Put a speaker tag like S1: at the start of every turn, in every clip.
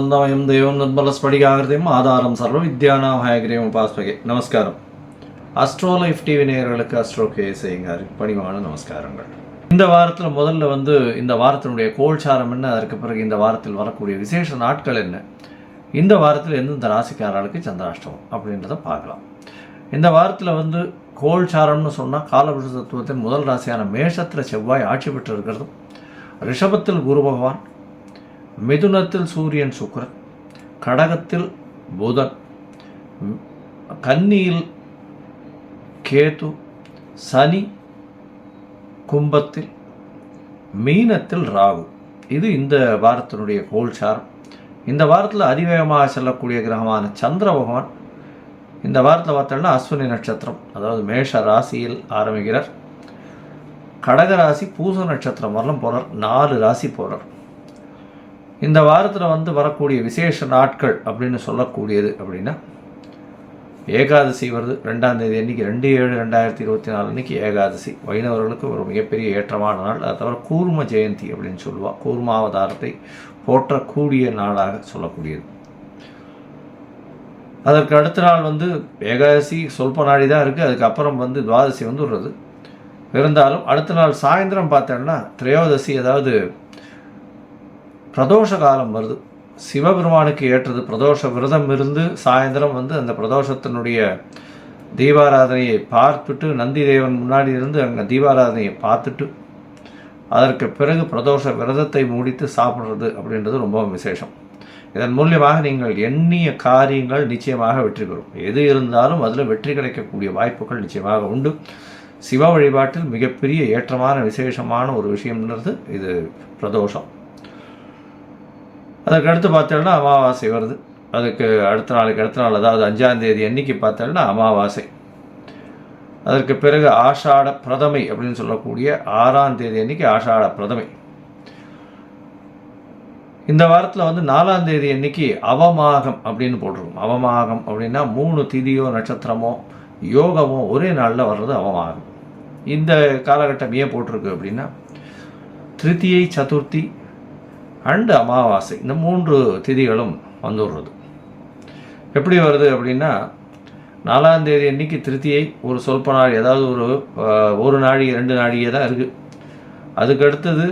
S1: ஞானானந்தமயம் தெய்வம் நிர்மலஸ்படிகாகிருதியும் ஆதாரம் சர்வ வித்யானாம் ஹயகிரியம் உபாஸ்பகே நமஸ்காரம் அஸ்ட்ரோ லைஃப் டிவி நேயர்களுக்கு அஸ்ட்ரோ கே பணிவான நமஸ்காரங்கள். இந்த வாரத்தில் முதல்ல வந்து இந்த வாரத்தினுடைய கோல்சாரம் என்ன அதற்கு பிறகு இந்த வாரத்தில் வரக்கூடிய விசேஷ நாட்கள் என்ன இந்த வாரத்தில் எந்தெந்த ராசிக்காரர்களுக்கு சந்திராஷ்டமம் அப்படின்றத பார்க்கலாம். இந்த வாரத்தில் வந்து கோல்சாரம்னு சொன்னால் காலபுருஷ தத்துவத்தின் முதல் ராசியான மேஷத்தில் செவ்வாய் ஆட்சி பெற்று இருக்கிறதும் ரிஷபத்தில் குரு பகவான் மிதுனத்தில் சூரியன் சுக்கரன் கடகத்தில் புதன் கன்னியில் கேது சனி கும்பத்தில் மீனத்தில் ராகு. இது இந்த வாரத்தினுடைய கோல்சாரம் இந்த வாரத்தில் அதிவேகமாக செல்லக்கூடிய கிரகமான சந்திர பகவான் இந்த வாரத்தில் பார்த்தோம்னா அஸ்வினி நட்சத்திரம் அதாவது மேஷ ராசியில் ஆரம்பிக்கிறார். கடக ராசி பூச நட்சத்திரம் வரலாம் போகிறார் நாலு ராசி போகிறார் இந்த வாரத்தில் வந்து வரக்கூடிய விசேஷ நாட்கள் அப்படின்னு சொல்லக்கூடியது அப்படின்னா ஏகாதசி வருது. ரெண்டாம் தேதி அன்னைக்கு ரெண்டு ஏழு ரெண்டாயிரத்தி இருபத்தி நாலு அன்னைக்கு ஏகாதசி. வைணவர்களுக்கு ஒரு மிகப்பெரிய ஏற்றமான நாள். அதை தவிர கூர்ம ஜெயந்தி அப்படின்னு சொல்லுவாள் கூர்மாவதாரத்தை போற்றக்கூடிய நாளாக சொல்லக்கூடியது. அதற்கு அடுத்த நாள் வந்து ஏகாதசி சொல்ப நாடி தான் இருக்குது அதுக்கப்புறம் வந்து துவாதசி வந்து இருந்தாலும் அடுத்த நாள் சாயந்தரம் பார்த்தோன்னா திரையோதசி அதாவது பிரதோஷ காலம் வருது. சிவபெருமானுக்கு ஏற்றது பிரதோஷ விரதம் இருந்து சாயந்தரம் வந்து அந்த பிரதோஷத்தினுடைய தீபாராதனையை பார்த்துட்டு நந்தி தேவன் முன்னாடி இருந்து அங்கே தீபாராதனையை பார்த்துட்டு அதற்கு பிறகு பிரதோஷ விரதத்தை முடித்து சாப்பிட்றது அப்படின்றது ரொம்பவும் விசேஷம். இதன் மூலியமாக நீங்கள் எண்ணிய காரியங்கள் நிச்சயமாக வெற்றி பெறும். எது இருந்தாலும் அதில் வெற்றி கிடைக்கக்கூடிய வாய்ப்புகள் நிச்சயமாக உண்டு. சிவ வழிபாட்டில் மிகப்பெரிய ஏற்றமான விசேஷமான ஒரு விஷயம்ன்றது இது பிரதோஷம். அதுக்கு அடுத்து பார்த்தோம்னா அமாவாசை வருது. அதுக்கு அடுத்த நாளுக்கு அடுத்த நாள் அதாவது அஞ்சாந்தேதி அன்னைக்கு பார்த்தோம்னா அமாவாசை. அதற்கு பிறகு ஆஷாட பிரதமை அப்படின்னு சொல்லக்கூடிய ஆறாம் தேதி அன்னைக்கு ஆஷாட பிரதமை. இந்த வாரத்தில் வந்து நாலாம் தேதி அன்னைக்கு அவமாகம் அப்படின்னு போட்டிருக்கும். அவமாகம் அப்படின்னா மூணு திதியோ நட்சத்திரமோ யோகமோ ஒரே நாளில் வர்றது அவமாகம். இந்த காலகட்டம் ஏன் போட்டிருக்கு அப்படின்னா திருத்தியை சதுர்த்தி அண்டு அமாவாசை. இந்த மூன்று திதிகளும் வந்துடுறது. எப்படி வருது அப்படின்னா நாலாம் தேதி அன்னைக்கு திருத்தியை ஒரு சொல்ப நாள் ஏதாவது ஒரு ஒரு நாழிகை ரெண்டு நாழிகை தான் இருக்குது அதுக்கு அடுத்தது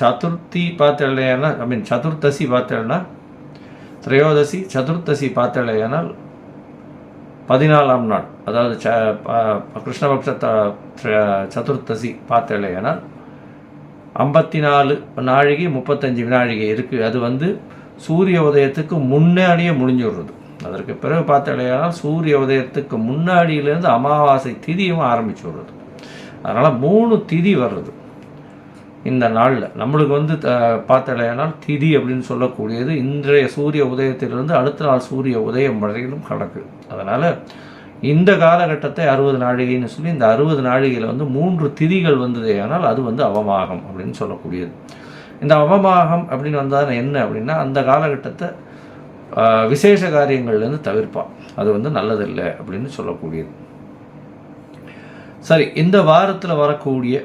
S1: சதுர்த்தி பார்த்தலையானால் ஐ மீன் சதுர்த்தசி பார்த்தேன்னா திரையோதசி சதுர்த்தசி பார்த்தலையானால் பதினாலாம் நாள் அதாவது ச ப- கிருஷ்ணபக்ஷ சதுர்த்தசி பார்த்தலையானால் ஐம்பத்தி நாலு நாழிகை முப்பத்தஞ்சு வினாழிகை இருக்குது அது வந்து சூரிய உதயத்துக்கு முன்னாடியே முடிஞ்சிடுறது. அதற்கு பிறகு பார்த்தலையானால் சூரிய உதயத்துக்கு முன்னாடியிலேருந்து அமாவாசை திதியும் ஆரம்பிச்சு விடுறது அதனால் மூணு திதி வர்றது இந்த நாளில். நம்மளுக்கு வந்து பார்த்தலையானால் திதி அப்படின்னு சொல்லக்கூடியது இன்றைய சூரிய உதயத்திலிருந்து அடுத்த நாள் சூரிய உதயம் வரையிலும் கணக்கு அதனால் இந்த காலகட்டத்தை அறுபது நாழிகைன்னு சொல்லி இந்த அறுபது நாழிகையில் வந்து மூன்று திதிகள் வந்ததே. ஆனால் அது வந்து அவமாகம் அப்படின்னு சொல்லக்கூடியது. இந்த அவமாகம் அப்படின்னு வந்தால் என்ன அப்படின்னா அந்த காலகட்டத்தை விசேஷ காரியங்கள்லேருந்து தவிர்ப்பான் அது வந்து நல்லதில்லை அப்படின்னு சொல்லக்கூடியது. சரி இந்த வாரத்தில் வரக்கூடிய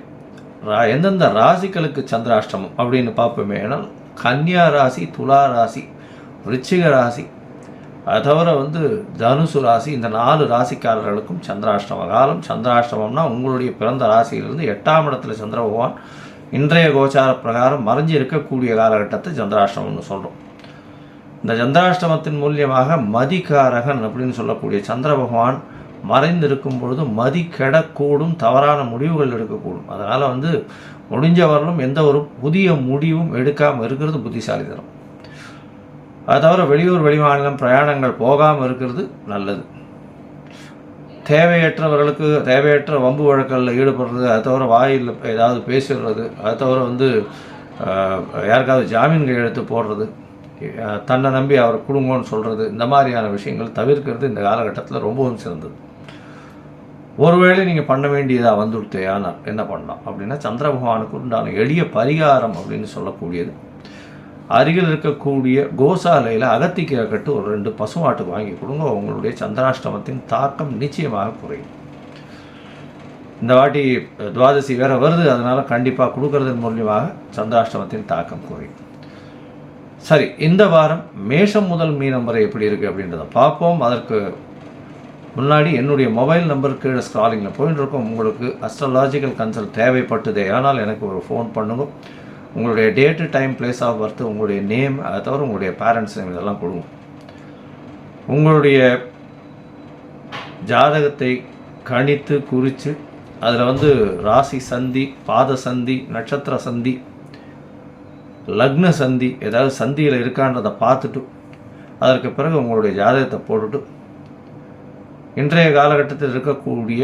S1: ரா- எந்தெந்த ராசிகளுக்கு சந்திராஷ்டமம் அப்படின்னு பார்ப்போமே. ஆனால் கன்னியா ராசி துலா ராசி விருச்சிக ராசி அது தவிர வந்து தனுசு ராசி இந்த நாலு ராசிக்காரர்களுக்கும் சந்திராஷ்டம காலம் சந்திராஷ்டமம்னா உங்களுடைய பிறந்த ராசியிலிருந்து எட்டாம் இடத்துல சந்திர பகவான் இன்றைய கோச்சார பிரகாரம் மறைஞ்சு இருக்கக்கூடிய காலகட்டத்தை சந்திராஷ்டமம்னு சொல்கிறோம் இந்த சந்திராஷ்டமத்தின் மூலியமாக மதிகாரகன் அப்படின்னு சொல்லக்கூடிய சந்திர பகவான் மறைந்திருக்கும் பொழுது மதி கெடக்கூடும் தவறான முடிவுகள் எடுக்கக்கூடும். அதனால் வந்து முடிஞ்ச வரலும் எந்த ஒரு புதிய முடிவும் எடுக்காமல் இருக்கிறது புத்திசாலித்தனம். அது தவிர வெளியூர் வெளிமாநிலம் பிரயாணங்கள் போகாமல் இருக்கிறது நல்லது. தேவையற்றவர்களுக்கு தேவையற்ற வம்பு வழக்கங்களில் ஈடுபடுறது அது தவிர வாயில் ஏதாவது பேசிடுறது அது தவிர வந்து யாருக்காவது ஜாமீன் கையெழுத்து போடுறது தன்னை நம்பி அவர் கொடுங்கன்னு சொல்கிறது இந்த மாதிரியான விஷயங்கள் தவிர்க்கிறது இந்த காலகட்டத்தில் ரொம்பவும் சிறந்தது. ஒருவேளை நீங்கள் பண்ண வேண்டியதாக வந்துடுத்தே என்ன பண்ணலாம்? அப்படின்னா சந்திர பகவானுக்கு உண்டான எளிய பரிகாரம் அப்படின்னு சொல்லக்கூடியது. அருகில் இருக்கக்கூடிய கோசாலையில் அகத்திக்கீரை கட்டு ஒரு ரெண்டு பசுமாட்டுக்கு வாங்கி கொடுங்க. உங்களுடைய சந்திராஷ்டமத்தின் தாக்கம் நிச்சயமாக குறையும். இந்த வாட்டி துவாதசி வேற வருது. அதனால் கண்டிப்பாக கொடுக்கறதன் மூலியமாக சந்திராஷ்டமத்தின் தாக்கம் குறையும். சரி இந்த வாரம் மேஷம் முதல் மீனம் வரை எப்படி இருக்குது அப்படின்றத பார்ப்போம். அதற்கு முன்னாடி என்னுடைய மொபைல் நம்பர் கீழே ஸ்க்ராலிங்கில் போயிட்டு இருக்கோம். உங்களுக்கு அஸ்ட்ராலாஜிக்கல் கன்சல்ட் தேவைப்பட்டதே. ஆனால் எனக்கு ஒரு ஃபோன் பண்ணுங்க. உங்களுடைய date time place of birth உங்களுடைய நேம் அதை தவிர உங்களுடைய பேரண்ட்ஸ் நேம் இதெல்லாம் கொடுங்க உங்களுடைய ஜாதகத்தை கணித்து குறித்து அதில் வந்து ராசி சந்தி பாத சந்தி நட்சத்திர சந்தி லக்ன சந்தி ஏதாவது சந்தியில் இருக்கான்றதை பார்த்துட்டு அதற்கு பிறகு உங்களுடைய ஜாதகத்தை போட்டுட்டு இன்றைய காலகட்டத்தில் இருக்கக்கூடிய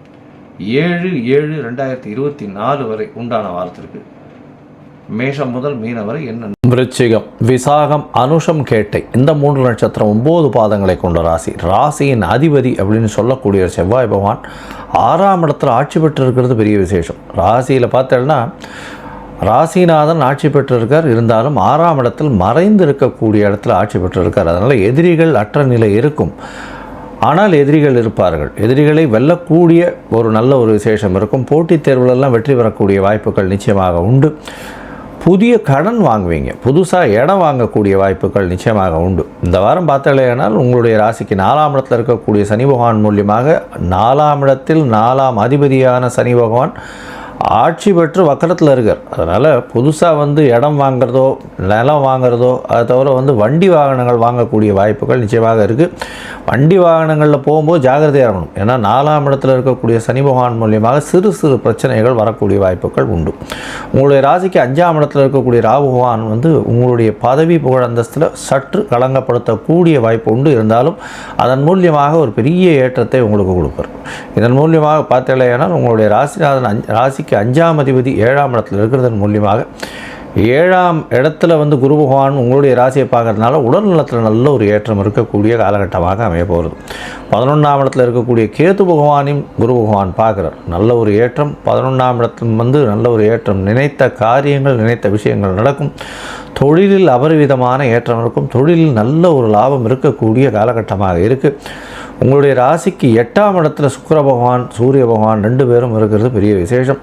S1: ஏழு ஏழு ரெண்டாயிரத்தி இருபத்தி நாலு வரை உண்டான வாரத்திற்கு மேஷம் முதல் மீன வரை என்ன
S2: விருச்சிகம் விசாகம் அனுஷம் கேட்டை இந்த மூன்று நட்சத்திரம் ஒம்பது பாதங்களை கொண்ட ராசி. ராசியின் அதிபதி அப்படின்னு சொல்லக்கூடிய செவ்வாய் பகவான் ஆறாம் இடத்துல ஆட்சி பெற்று இருக்கிறது பெரிய விசேஷம். ராசியில் பார்த்தேன்னா ராசிநாதன் ஆட்சி பெற்றிருக்கார். இருந்தாலும் ஆறாம் இடத்தில் மறைந்து இருக்கக்கூடிய இடத்துல ஆட்சி பெற்றிருக்கார். அதனால் எதிரிகள் அற்ற நிலை இருக்கும். ஆனால் எதிரிகள் இருப்பார்கள். எதிரிகளை வெல்லக்கூடிய ஒரு நல்ல ஒரு விசேஷம் இருக்கும். போட்டித் தேர்வுகளெல்லாம் வெற்றி பெறக்கூடிய வாய்ப்புகள் நிச்சயமாக உண்டு. புதிய கடன் வாங்குவீங்க. புதுசாக இடம் வாங்கக்கூடிய வாய்ப்புகள் நிச்சயமாக உண்டு. இந்த வாரம் பார்த்தாலேயானால் உங்களுடைய ராசிக்கு நாலாம் இடத்தில் இருக்கக்கூடிய சனி பகவான் மூலியமாக நாலாம் இடத்தில் நாலாம் அதிபதியான சனி பகவான் ஆட்சி பெற்று வக்கரத்தில் இருக்கார். அதனால் புதுசாக வந்து இடம் வாங்குறதோ நிலம் வாங்குறதோ அதை தவிர வந்து வண்டி வாகனங்கள் வாங்கக்கூடிய வாய்ப்புகள் நிச்சயமாக இருக்குது வண்டி வாகனங்களில் போகும்போது ஜாகிரதையாக இருக்கணும். ஏன்னா நாலாம் இடத்துல இருக்கக்கூடிய சனி பகவான் மூலியமாக சிறு சிறு பிரச்சனைகள் வரக்கூடிய வாய்ப்புகள் உண்டு. உங்களுடைய ராசிக்கு அஞ்சாம் இடத்துல இருக்கக்கூடிய ராகு பகவான் வந்து உங்களுடைய பதவி புகழ் அந்தஸ்தில் சற்று களங்கப்படுத்தக்கூடிய வாய்ப்பு உண்டு. இருந்தாலும் அதன் மூலியமாக ஒரு பெரிய ஏற்றத்தை உங்களுக்கு கொடுப்பார். இதன் மூலியமாக பார்த்தீங்களேனால் உங்களுடைய ராசிநாதன் அஞ்சு ராசிக்கு அஞ்சாம் அதிபதி ஏழாம் இடத்துல இருக்கிறதன் மூலியமாக ஏழாம் இடத்துல வந்து குரு பகவான் உங்களுடைய ராசியை பார்க்கறதுனால உடல் நலத்தில் நல்ல ஒரு ஏற்றம் இருக்கக்கூடிய காலகட்டமாக அமைய போகிறது பதினொன்றாம் இடத்துல இருக்கக்கூடிய கேது பகவானையும் குரு பகவான் பார்க்குறார். நல்ல ஒரு ஏற்றம். பதினொன்றாம் இடத்துல வந்து நல்ல ஒரு ஏற்றம். நினைத்த காரியங்கள் நினைத்த விஷயங்கள் நடக்கும். தொழிலில் அபரிவிதமான ஏற்றம் இருக்கும். தொழிலில் நல்ல ஒரு லாபம் இருக்கக்கூடிய காலகட்டமாக இருக்குது உங்களுடைய ராசிக்கு எட்டாம் இடத்துல சுக்கிர பகவான் சூரிய பகவான் ரெண்டு பேரும் இருக்கிறது பெரிய விசேஷம்.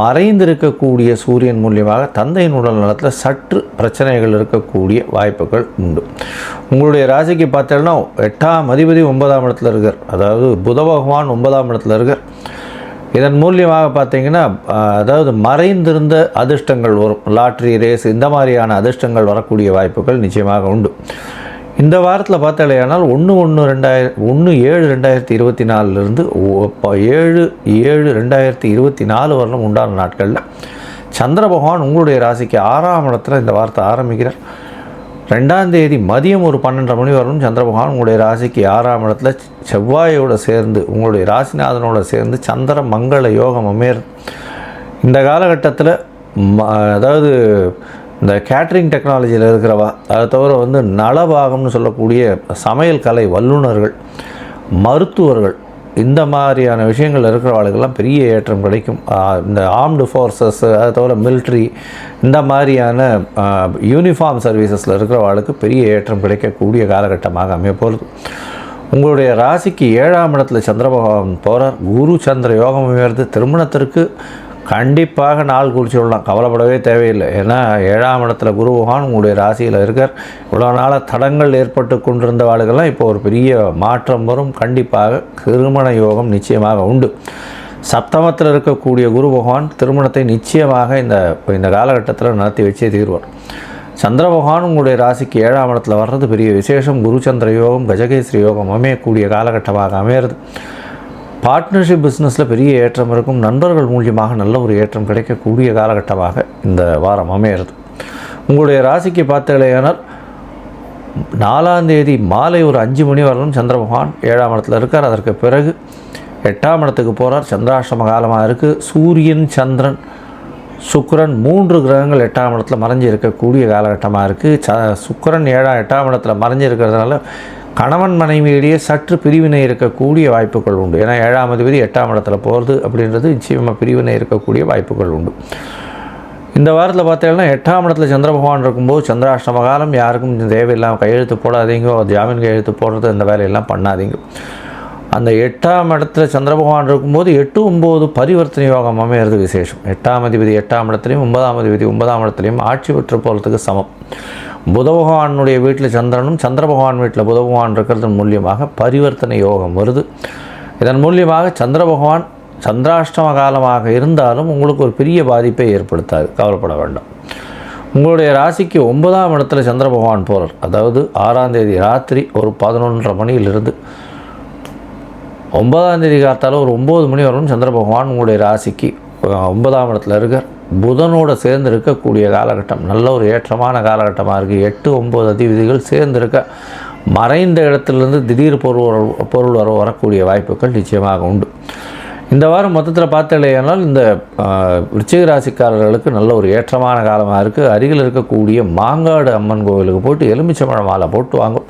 S2: மறைந்திருக்கக்கூடிய சூரியன் மூலியமாக தந்தையின் உடல் நலத்தில் சற்று பிரச்சனைகள் இருக்கக்கூடிய வாய்ப்புகள் உண்டு. உங்களுடைய ராசிக்கு பார்த்தோன்னா எட்டாம் அதிபதி ஒன்பதாம் இடத்துல இருக்கார். அதாவது புத பகவான் ஒன்பதாம் இடத்துல இருக்கார். இதன் மூலியமாக பார்த்தீங்கன்னா அதாவது மறைந்திருந்த அதிர்ஷ்டங்கள் வரும். லாட்ரி ரேஸ் இந்த மாதிரியான அதிர்ஷ்டங்கள் வரக்கூடிய வாய்ப்புகள் நிச்சயமாக உண்டு. இந்த வாரத்தில் பார்த்தாலேயானால் ஒன்று ஒன்று ரெண்டாயிரம் ஒன்று ஏழு ரெண்டாயிரத்தி இருபத்தி நாலுலேருந்து ஏழு ஏழு ரெண்டாயிரத்தி இருபத்தி நாலு வரலும் உண்டான நாட்களில் சந்திர பகவான் உங்களுடைய ராசிக்கு ஆறாம் இடத்துல இந்த வாரத்தை ஆரம்பிக்கிறார். ரெண்டாம் தேதி மதியம் ஒரு பன்னெண்டரை மணி வரலும் சந்திர பகவான் உங்களுடைய ராசிக்கு ஆறாம் இடத்துல செவ்வாயோட சேர்ந்து உங்களுடைய ராசிநாதனோட சேர்ந்து சந்திர மங்கள யோகம் அமையர் இந்த காலகட்டத்தில் ம- அதாவது இந்த கேட்ரிங் டெக்னாலஜியில் இருக்கிறவா அதை தவிர வந்து நலபாகம்னு சொல்லக்கூடிய சமையல் கலை வல்லுநர்கள் மருத்துவர்கள் இந்த மாதிரியான விஷயங்கள் இருக்கிறவாளுக்கெல்லாம் பெரிய ஏற்றம் கிடைக்கும். இந்த ஆர்ம்டு ஃபோர்ஸஸ் அதை தவிர மிலிட்ரி இந்த மாதிரியான யூனிஃபார்ம் சர்வீசஸில் இருக்கிறவாளுக்கு பெரிய ஏற்றம் கிடைக்கக்கூடிய காலகட்டமாக அமைய போகிறது. உங்களுடைய ராசிக்கு ஏழாம் இடத்துல சந்திர பகவான் போகிறார் குரு சந்திர யோகம் உயர்ந்து திருமணத்திற்கு கண்டிப்பாக நாள் குறிச்சு விடலாம் கவலைப்படவே தேவையில்லை. ஏன்னா ஏழாம் இடத்துல குரு பகவான் உங்களுடைய ராசியில் இருக்கார். இவ்வளோ நாளாக தடங்கள் ஏற்பட்டு கொண்டிருந்த வாழ்கள்லாம் இப்போ ஒரு பெரிய மாற்றம் வரும். கண்டிப்பாக திருமண யோகம் நிச்சயமாக உண்டு. சப்தமத்தில் இருக்கக்கூடிய குரு பகவான் திருமணத்தை நிச்சயமாக இந்த இந்த காலகட்டத்தில் நடத்தி வச்சே தீர்வார். சந்திர பகவான் உங்களுடைய ராசிக்கு ஏழாம் இடத்துல வர்றது பெரிய விசேஷம். குரு சந்திர யோகம் கஜகேஸ்வரி யோகம் அமையக்கூடிய காலகட்டமாக அமையிறது. பார்ட்னர்ஷிப் பிஸ்னஸில் பெரிய ஏற்றம் இருக்கும். நண்பர்கள் மூலியமாக நல்ல ஒரு ஏற்றம் கிடைக்கக்கூடிய காலகட்டமாக இந்த வாரம் அமையிறது உங்களுடைய ராசிக்கு பார்த்தீங்களேனால் நாலாம் தேதி மாலை ஒரு அஞ்சு மணி வரலும் சந்திர பகவான் ஏழாம் இடத்துல இருக்கார். அதற்கு பிறகு எட்டாம் இடத்துக்கு போகிறார் சந்திராஷ்டம காலமாக இருக்குது சூரியன் சந்திரன் சுக்கிரன் மூன்று கிரகங்கள் எட்டாம் இடத்துல மறைஞ்சு இருக்கக்கூடிய காலகட்டமாக இருக்குது ச சுக்கரன் ஏழாம் எட்டாம் இடத்துல மறைஞ்சு இருக்கிறதுனால கணவன் மனைவியிடையே சற்று பிரிவினை இருக்கக்கூடிய வாய்ப்புகள் உண்டு. ஏன்னா ஏழாம் அதிபதி எட்டாம் இடத்துல போகிறது அப்படின்றது நிச்சயமாக பிரிவினை இருக்கக்கூடிய வாய்ப்புகள் உண்டு. இந்த வாரத்தில் பார்த்தீங்கன்னா எட்டாம் இடத்துல சந்திர பகவான் இருக்கும்போது சந்திராஷ்டம காலம் யாருக்கும் தேவையில்லாமல் கையெழுத்து போடாதீங்க ஜாமீன் கையெழுத்து போடுறது இந்த வேலையெல்லாம் பண்ணாதீங்க. அந்த எட்டாம் இடத்துல சந்திர பகவான் இருக்கும்போது எட்டு ஒம்பது பரிவர்த்தனை யோகம் அமையிறது விசேஷம். எட்டாம் அதிபதி எட்டாம் இடத்துலையும் ஒன்பதாம் அதிபதி ஒன்பதாம் இடத்துலையும் ஆட்சி பெற்று போகிறதுக்கு சமம். புத பகவானுடைய வீட்டில் சந்திரனும் சந்திர பகவான் வீட்டில் புத பகவான் இருக்கிறது மூலியமாக பரிவர்த்தனை யோகம் வருது. இதன் மூலியமாக சந்திர பகவான் சந்திராஷ்டம காலமாக இருந்தாலும் உங்களுக்கு ஒரு பெரிய பாதிப்பை ஏற்படுத்தாது. கவலைப்பட வேண்டாம். உங்களுடைய ராசிக்கு ஒன்பதாம் இடத்துல சந்திர பகவான் போகிறார் அதாவது ஆறாம் தேதி ராத்திரி ஒரு பதினொன்றரை மணியிலிருந்து ஒன்பதாம் தேதி காத்தால ஒரு ஒம்பது மணி வரைக்கும் சந்திர பகவான் உங்களுடைய ராசிக்கு ஒன்பதாம் இடத்துல இருக்கார். புதனோடு சேர்ந்து இருக்கக்கூடிய காலகட்டம் நல்ல ஒரு ஏற்றமான காலகட்டமாக இருக்குது எட்டு ஒம்பது அதிவிதிகள் சேர்ந்து இருக்க மறைந்த இடத்துலேருந்து திடீர் பொருள் பொருள் வர வரக்கூடிய வாய்ப்புகள் நிச்சயமாக உண்டு. இந்த வாரம் மொத்தத்தில் பார்த்தலையானால் இந்த விருச்சிக ராசிக்காரர்களுக்கு நல்ல ஒரு ஏற்றமான காலமாக இருக்குது அருகில் இருக்கக்கூடிய மாங்காடு அம்மன் கோவிலுக்கு போட்டு எலுமிச்சம்பழம் மாலை போட்டு வாங்கும்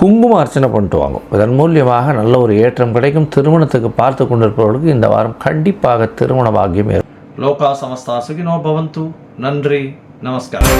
S2: குங்கும அர்ச்சனை பண்ணிட்டு வாங்கும் இதன் மூலியமாக நல்ல ஒரு ஏற்றம் கிடைக்கும். திருமணத்துக்கு பார்த்து கொண்டிருப்பவர்களுக்கு இந்த வாரம் கண்டிப்பாக திருமண பாக்கியம் ஏற்படும்.
S1: லோகா சமஸ்தா சுகினோ பவந்து நன்றி நமஸ்காரம்